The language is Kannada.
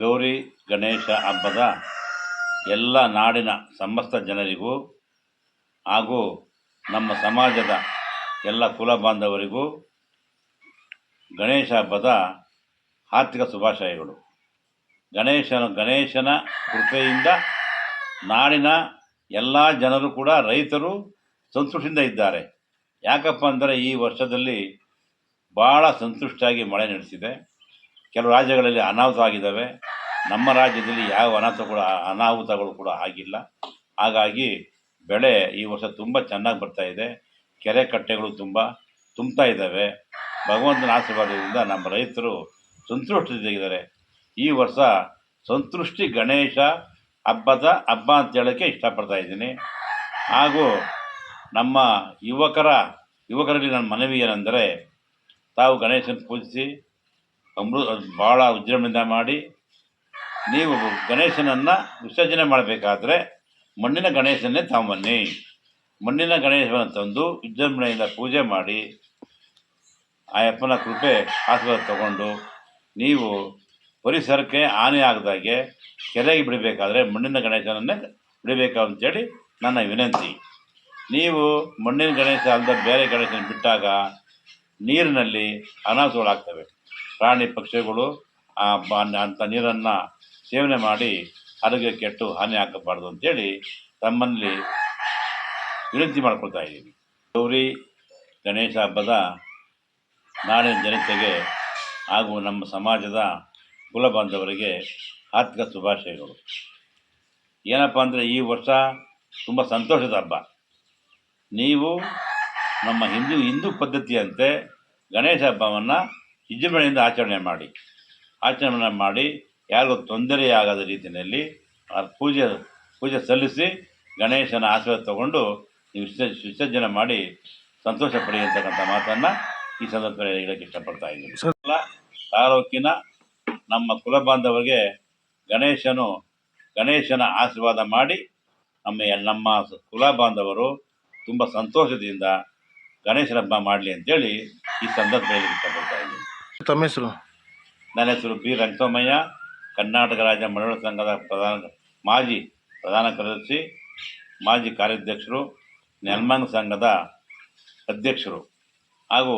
ಗೌರಿ ಗಣೇಶ ಹಬ್ಬದ ಎಲ್ಲ ನಾಡಿನ ಸಮಸ್ತ ಜನರಿಗೂ ಹಾಗೂ ನಮ್ಮ ಸಮಾಜದ ಎಲ್ಲ ಕುಲ ಬಾಂಧವರಿಗೂ ಗಣೇಶ ಹಬ್ಬದ ಆರ್ಥಿಕ ಶುಭಾಶಯಗಳು. ಗಣೇಶನ ಗಣೇಶನ ಕೃಪೆಯಿಂದ ನಾಡಿನ ಎಲ್ಲ ಜನರು ಕೂಡ ರೈತರು ಸಂತುಷ್ಟಿಂದ ಇದ್ದಾರೆ. ಯಾಕಪ್ಪ ಅಂದರೆ ಈ ವರ್ಷದಲ್ಲಿ ಭಾಳ ಸಂತುಷ್ಟಾಗಿ ಮಳೆ ನಡೆಸಿದೆ. ಕೆಲವು ರಾಜ್ಯಗಳಲ್ಲಿ ಅನಾಹುತ ಆಗಿದ್ದಾವೆ. ನಮ್ಮ ರಾಜ್ಯದಲ್ಲಿ ಯಾವ ಅನಾಹುತಗಳು ಅನಾಹುತಗಳು ಕೂಡ ಆಗಿಲ್ಲ. ಹಾಗಾಗಿ ಬೆಳೆ ಈ ವರ್ಷ ತುಂಬ ಚೆನ್ನಾಗಿ ಬರ್ತಾ ಇದೆ. ಕೆರೆ ಕಟ್ಟೆಗಳು ತುಂಬ ತುಂಬ್ತಾ ಇದ್ದಾವೆ. ಭಗವಂತನ ಆಶೀರ್ವಾದದಿಂದ ನಮ್ಮ ರೈತರು ಸಂತೃಷ್ಟಿದ್ದಾರೆ ಈ ವರ್ಷ ಸಂತೃಷ್ಟಿ ಗಣೇಶ ಹಬ್ಬದ ಹಬ್ಬ ಅಂತ ಹೇಳೋಕ್ಕೆ ಇಷ್ಟಪಡ್ತಾ ಇದ್ದೀನಿ. ಹಾಗೂ ನಮ್ಮ ಯುವಕರ, ಯುವಕರಲ್ಲಿ ನನ್ನ ಮನವಿ ಏನೆಂದರೆ, ತಾವು ಗಣೇಶನ ಪೂಜಿಸಿ ಅಮೃತ ಭಾಳ ವಿಜೃಂಭಣೆಯಿಂದ ಮಾಡಿ ನೀವು ಗಣೇಶನನ್ನು ವಿಸರ್ಜನೆ ಮಾಡಬೇಕಾದ್ರೆ ಮಣ್ಣಿನ ಗಣೇಶನ್ನೇ ತಗೊಂಬನ್ನಿ ಮಣ್ಣಿನ ಗಣೇಶವನ್ನು ತಂದು ವಿಜೃಂಭಣೆಯಿಂದ ಪೂಜೆ ಮಾಡಿ ಆ ಅಪ್ಪನ ಕೃಪೆ ಆಶೀರ್ವಾದ ತಗೊಂಡು ನೀವು ಪರಿಸರಕ್ಕೆ ಹಾನಿ ಆಗದಾಗೆ ಕೆರೆಗೆ ಬಿಡಬೇಕಾದ್ರೆ ಮಣ್ಣಿನ ಗಣೇಶನನ್ನೇ ಬಿಡಬೇಕು ಅಂತೇಳಿ ನನ್ನ ವಿನಂತಿ. ನೀವು ಮಣ್ಣಿನ ಗಣೇಶ ಅಲ್ಲದೆ ಬೇರೆ ಗಣೇಶನ ಬಿಟ್ಟಾಗ ನೀರಿನಲ್ಲಿ ಅನಾಹುತಗಳಾಗ್ತವೆ. ಪ್ರಾಣಿ ಪಕ್ಷಿಗಳು, ಆ ಅಂಥ ನೀರನ್ನು ಸೇವನೆ ಮಾಡಿ ಆರೋಗ್ಯ ಕೆಟ್ಟು ಹಾನಿ ಹಾಕಬಾರ್ದು ಅಂತೇಳಿ ತಮ್ಮಲ್ಲಿ ವಿನಂತಿ ಮಾಡ್ಕೊಳ್ತಾ ಇದ್ದೀನಿ. ಗೌರಿ ಗಣೇಶ ಹಬ್ಬದ ನಾಡಿನ ಜನತೆಗೆ ಹಾಗೂ ನಮ್ಮ ಸಮಾಜದ ಕುಲ ಬಾಂಧವರಿಗೆ ಆರ್ಥಿಕ ಶುಭಾಶಯಗಳು. ಏನಪ್ಪ ಅಂದರೆ ಈ ವರ್ಷ ತುಂಬ ಸಂತೋಷದ ಹಬ್ಬ. ನೀವು ನಮ್ಮ ಹಿಂದೂ ಹಿಂದೂ ಪದ್ಧತಿಯಂತೆ ಗಣೇಶ ಹಬ್ಬವನ್ನು ವಿಜೃಂಭಣೆಯಿಂದ ಆಚರಣೆ ಮಾಡಿ. ಆಚರಣೆ ಮಾಡಿ ಯಾರಿಗೂ ತೊಂದರೆಯಾಗದ ರೀತಿಯಲ್ಲಿ ಆ ಪೂಜೆ ಪೂಜೆ ಸಲ್ಲಿಸಿ ಗಣೇಶನ ಆಶೀರ್ವಾದ ತಗೊಂಡು ನೀವು ವಿಸರ್ಜ ವಿಸರ್ಜನೆ ಮಾಡಿ ಸಂತೋಷ ಪಡಿ ಅಂತಕ್ಕಂಥ ಮಾತನ್ನು ಈ ಸಂದರ್ಭದಲ್ಲಿ ಹೇಳಕ್ಕೆ ಇಷ್ಟಪಡ್ತಾ ಇದ್ದೀನಿ. ತಾಲೂಕಿನ ನಮ್ಮ ಕುಲ ಬಾಂಧವರಿಗೆ ಗಣೇಶನು ಗಣೇಶನ ಆಶೀರ್ವಾದ ಮಾಡಿ ನಮ್ಮ ನಮ್ಮ ಕುಲ ಬಾಂಧವರು ತುಂಬ ಸಂತೋಷದಿಂದ ಗಣೇಶನ ಹಬ್ಬ ಮಾಡಲಿ ಅಂತೇಳಿ ಈ ಸಂದರ್ಭದಲ್ಲಿ ಇಷ್ಟಪಡ್ತಾ ಇದ್ದೀನಿ. ತಮ್ಮ ಹೆಸರು? ನನ್ನ ಹೆಸರು ಬಿ ರಂಗಸೋಮಯ್ಯ. ಕರ್ನಾಟಕ ರಾಜ್ಯ ಮಂಡಳ ಸಂಘದ ಪ್ರಧಾನ ಮಾಜಿ ಪ್ರಧಾನ ಕಾರ್ಯದರ್ಶಿ ಮಾಜಿ ಕಾರ್ಯಾಧ್ಯಕ್ಷರು ನೆಲ್ಮಂಗ್ ಸಂಘದ ಅಧ್ಯಕ್ಷರು ಹಾಗೂ